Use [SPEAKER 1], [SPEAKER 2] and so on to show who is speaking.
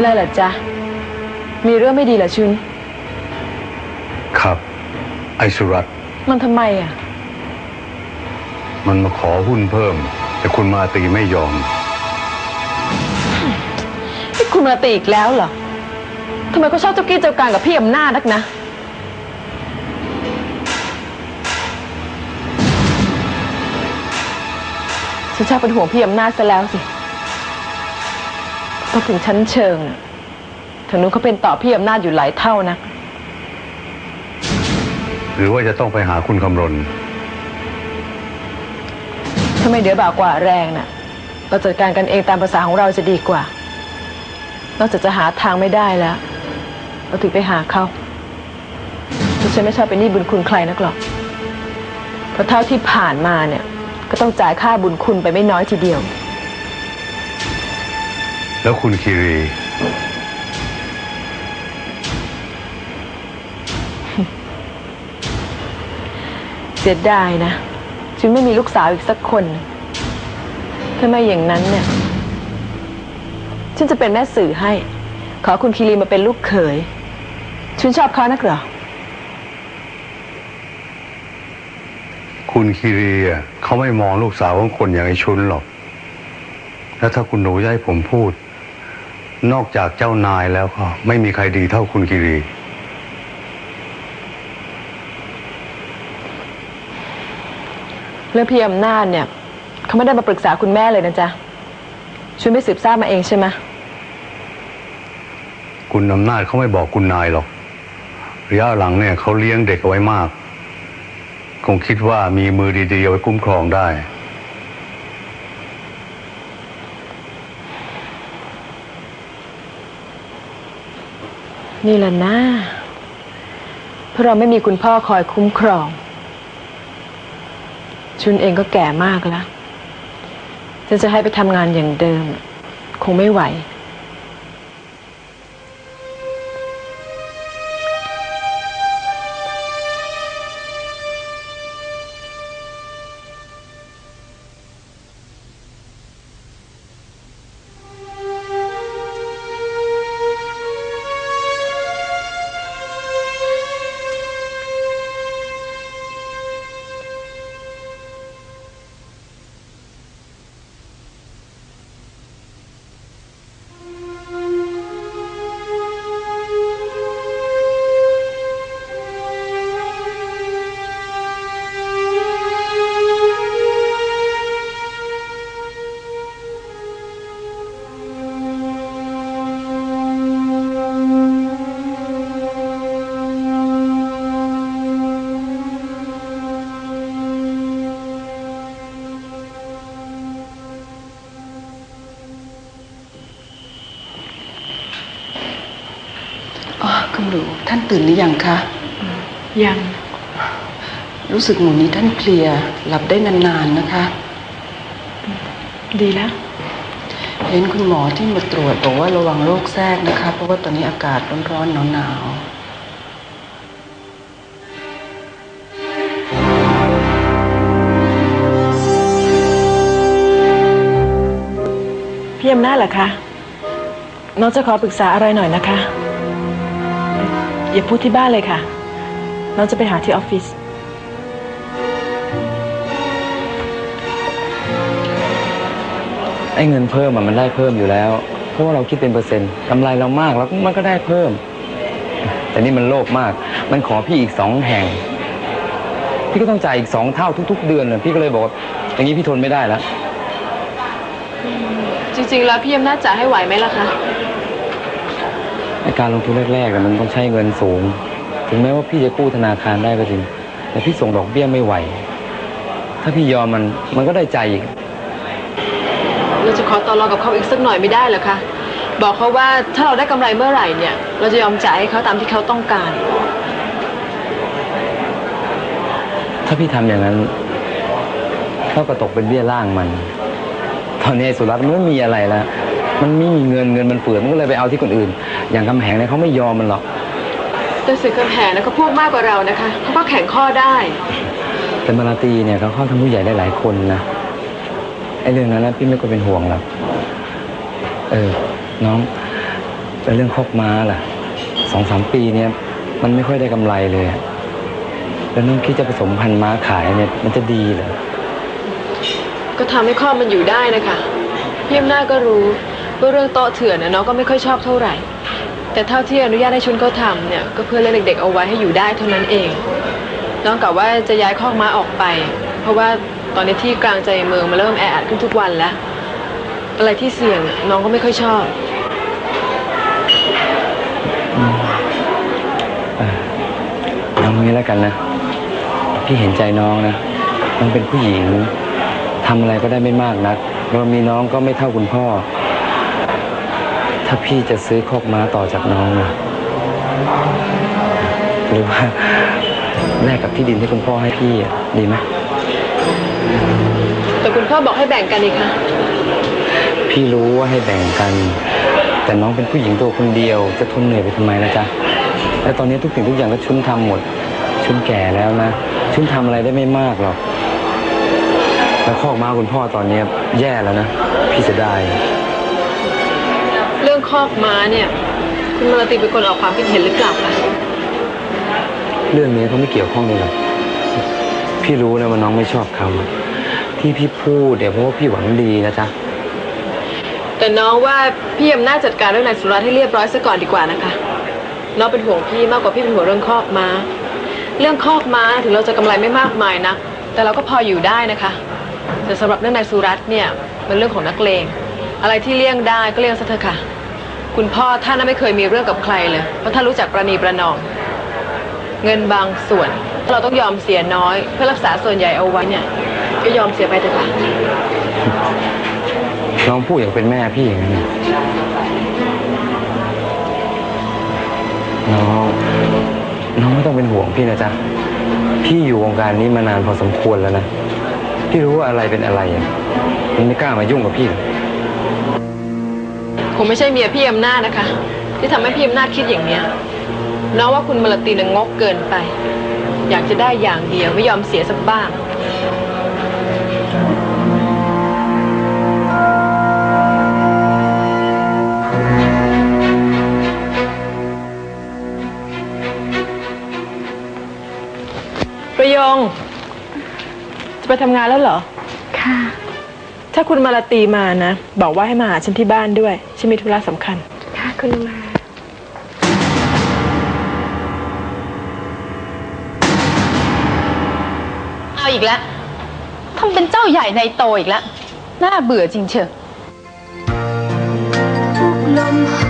[SPEAKER 1] เลยเหรอจ๊ะ มีเรื่องไม่ดีเหรอชุน
[SPEAKER 2] ครับ ไอสุรัตน์
[SPEAKER 1] มันทำไมอะ
[SPEAKER 2] มันมาขอหุ้นเพิ่ม แต่คุณมาตีไม่ยอม
[SPEAKER 1] นี่คุณมาตีอีกแล้วเหรอทำไมเขาชอบเจ้ากี้เจ้าการกับพี่อำนาจนักนะ ฉันชอบเป็นห่วงพี่อำนาจซะแล้วสิ พอถึงชั้นเชิงน่ะทางนู้นเขาเป็นต่อพี่อำนาจอยู่หลายเท่านะ
[SPEAKER 2] หรือว่าจะต้องไปหาคุณคำรณ
[SPEAKER 1] ถ้าไม่เดือบ่ากว่าแรงน่ะ เราจัดการกันเองตามภาษาของเราจะดีกว่า นอกจากจะหาทางไม่ได้แล้ว เราถึงไปหาเขาเพราะฉันไม่ชอบเป็นหนี้บุญคุณใครนักหรอก เพราะเท่าที่ผ่านมาเนี่ย ก็ต้องจ่ายค่าบุญคุณไปไม่น้อยทีเดียว
[SPEAKER 2] แล้วคุณคีรี
[SPEAKER 1] เสียดายนะฉันไม่มีลูกสาวอีกสักคน ถ้าไม่อย่างนั้นเนี่ย ฉันจะเป็นแม่สื่อให้ ขอคุณคีรีมาเป็นลูกเขยฉันชอบเขานักเหรอ
[SPEAKER 2] คุณคีรีอะเขาไม่มองลูกสาวของคนอย่างไอชุนหรอก แล้วถ้าคุณหนูจะให้ผมพูด นอกจากเจ้านายแล้วก็ไม่มีใครดีเท่าคุณคีรี
[SPEAKER 1] เรื่องพี่อำนาจเนี่ย เขาไม่ได้มาปรึกษาคุณแม่เลยนะจ๊ะชุนไม่สืบทราบมาเองใช่ไหม
[SPEAKER 2] คุณอำนาจเขาไม่บอกคุณนายหรอกระยะหลังเนี่ยเขาเลี้ยงเด็กเอาไว้มาก คงคิดว่ามีมือดีๆเอาไว้คุ้มครองได้
[SPEAKER 1] นี่แหละนะเพราะเราไม่มีคุณพ่อคอยคุ้มครอง ชุนเองก็แก่มากแล้วจะจะให้ไปทำงานอย่างเดิม คงไม่ไหว
[SPEAKER 3] อ๋อคุณหนูท่านตื่นหรือยังคะ
[SPEAKER 1] ยัง
[SPEAKER 3] รู้สึกหนูนี้ท่านเพลียหลับได้นานๆนะคะ
[SPEAKER 1] ดีแล้ว
[SPEAKER 3] เห็นคุณหมอที่มาตรวจบอกว่าระวังโรคแทรกนะคะ เพราะว่าตอนนี้อากาศร้อนๆหนาว
[SPEAKER 1] พี่อำนาจเหรอคะ น้องจะขอปรึกษาอะไรหน่อยนะคะ อย่าพูดที่บ้านเลยค่ะ น้องจะไปหาที่ออฟฟิศ
[SPEAKER 4] ไอ้เงินเพิ่มอะมันได้เพิ่มอยู่แล้ว เพราะว่าเราคิดเป็นเปอร์เซ็นต์กำไรเรามากแล้วมันก็ได้เพิ่ม แต่นี่มันโลภมาก มันขอพี่อีกสองแห่ง พี่ก็ต้องจ่ายอีกสองเท่าทุก ๆ เดือนเลยพี่ก็เลยบอกว่าอย่างนี้พี่ทนไม่ได้แล้ว
[SPEAKER 1] จริงๆ แล้วพี่อำนาจจ่ายให้ไหวไหมล่ะคะ
[SPEAKER 4] ใน การลงทุนแรกๆอะมันต้องใช้เงินสูง ถึงแม้ว่าพี่จะกู้ธนาคารได้ก็จริง แต่พี่ส่งดอกเบี้ยไม่ไหว ถ้าพี่ยอมมันมันก็ได้ใจอีก
[SPEAKER 1] เราจะขอต่อรองกับเขาอีกสักหน่อยไม่ได้เหรอคะ บอกเขาว่าถ้าเราได้กำไรเมื่อไหร่เนี่ย เราจะยอมจ่ายให้เขาตามที่เขาต้องการ
[SPEAKER 4] ถ้าพี่ทำอย่างนั้นเท่ากับตกเป็นเบี้ยล่างมัน ตอนนี้ไอ้สุรัตน์มันไม่มีอะไรแล้ว มันไม่มีเงินเงินมันเฟือมันก็เลยไปเอาที่คนอื่น อย่างคำแหงเนี่ยเขาไม่ยอมมันหรอก
[SPEAKER 1] แต่สื่อคำแหงนะเขาพูดมากกว่าเรานะคะเขาก็แข่งข้อได้
[SPEAKER 4] แต่มาลาตีเนี่ยเขาเข้าทำผู้ใหญ่ได้หลายคนนะไอ้เรื่องนั้นนะพี่ไม่ก็เป็นห่วงหรอกเออ น้องแล้วเรื่องคอกม้าล่ะสองสามปีเนี้ยมันไม่ค่อยได้กำไรเลยอะแล้วน้องคิดจะผสมพันธุ์ม้าขายเนี่ยมันจะดีเหรอ
[SPEAKER 1] ก็ทำให้ข้อมันอยู่ได้นะคะพี่อำนาจก็รู้ ว่าเรื่องโต๊ะเถื่อนน่ะน้องก็ไม่ค่อยชอบเท่าไหร่ แต่เท่าที่อนุญาตให้ชุนเขาทำเนี่ยก็เพื่อเลี้ยงเด็กๆเอาไว้ให้อยู่ได้เท่านั้นเอง น้องกะว่าจะย้ายคอกม้าออกไป เพราะว่าตอนนี้ที่กลางใจเมืองมันเริ่มแออัดขึ้นทุกวันแล้ว อะไรที่เสี่ยงน้องก็ไม่ค่อยชอบ
[SPEAKER 4] น้องนี้แล้วกันนะ พี่เห็นใจน้องนะน้องเป็นผู้หญิงทำอะไรก็ได้ไม่มากนักเรามีน้องก็ไม่เท่าคุณพ่อ ถ้าพี่จะซื้อคอกม้าต่อจากน้องนะหรือว่าแลกกับที่ดินที่คุณพ่อให้พี่อะดีไหม
[SPEAKER 1] แต่คุณพ่อบอกให้แบ่งกันอีกค่ะ
[SPEAKER 4] พี่รู้ว่าให้แบ่งกัน แต่น้องเป็นผู้หญิงตัวคนเดียว จะทนเหนื่อยไปทำไมล่ะจ๊ะและตอนนี้ทุกสิ่งทุกอย่างก็ชุนทำหมด ชุนแก่แล้วนะ ชุนทำอะไรได้ไม่มากหรอก แล้วคอกม้าคุณพ่อตอนนี้แย่แล้วนะ พี่เสียดาย
[SPEAKER 1] เรื่อง คอกม้าเนี่ย คุณมาลาตีเป็นคนออกความคิดเห็นหรือเปล่าคะ
[SPEAKER 4] เรื่องนี้เขาไม่เกี่ยวข้องเลยหรอกพี่รู้นะว่าน้องไม่ชอบเขาที่พี่พูดเดี๋ยวเพราะว่าพี่หวังดีนะจ๊ะ
[SPEAKER 1] แต่น้องว่าพี่อำนาจจัดการเรื่องนายสุรัตน์ให้เรียบร้อยซะก่อนดีกว่านะคะ น้องเป็นห่วงพี่มากกว่าพี่เป็นห่วงเรื่องคอกม้า เรื่องคอกม้าถึงเราจะกำไรไม่มากมายนะแต่เราก็พออยู่ได้นะคะ แต่สำหรับเรื่องนายสุรัตน์เนี่ยเป็นเรื่องของนักเลงอะไรที่เลี่ยงได้ก็เลี่ยงซะเถอะค่ะ คุณพ่อท่านน่ะไม่เคยมีเรื่องกับใครเลย เพราะท่านรู้จักประนีประนอมเงินบางส่วน เราต้องยอมเสียน้อย เพื่อรักษาส่วนใหญ่เอาไว้เนี่ยก็ยอมเสียไปเถอะค่ะ
[SPEAKER 4] น้องพูดอย่างเป็นแม่พี่อย่างนั้นน่ะน้องน้องไม่ต้องเป็นห่วงพี่นะจ๊ะ พี่อยู่วงการนี้มานานพอสมควรแล้วนะ พี่รู้ว่าอะไรเป็นอะไรอะมันไม่กล้ามายุ่งกับพี่หรอก
[SPEAKER 1] คงไม่ใช่เมียพี่อำนาจนะคะ ที่ทำให้พี่อำนาจคิดอย่างเนี้ยน้องว่าคุณมลตีนงกเกินไป อยากจะได้อย่างเดียวไม่ยอมเสียสักบ้าง ประยง จะไปทำงานแล้วเหรอ
[SPEAKER 5] ค่ะ
[SPEAKER 1] ถ้าคุณมาลาตีมานะ บอกว่าให้มาหาฉันที่บ้านด้วย ฉันมีธุระสำคัญ
[SPEAKER 5] ค่ะคุณมา
[SPEAKER 6] เอาอีกแล้วทำเป็นเจ้าใหญ่ในโตอีกแล้ว น่าเบื่อจริงเชียว
[SPEAKER 5] ทุกลมห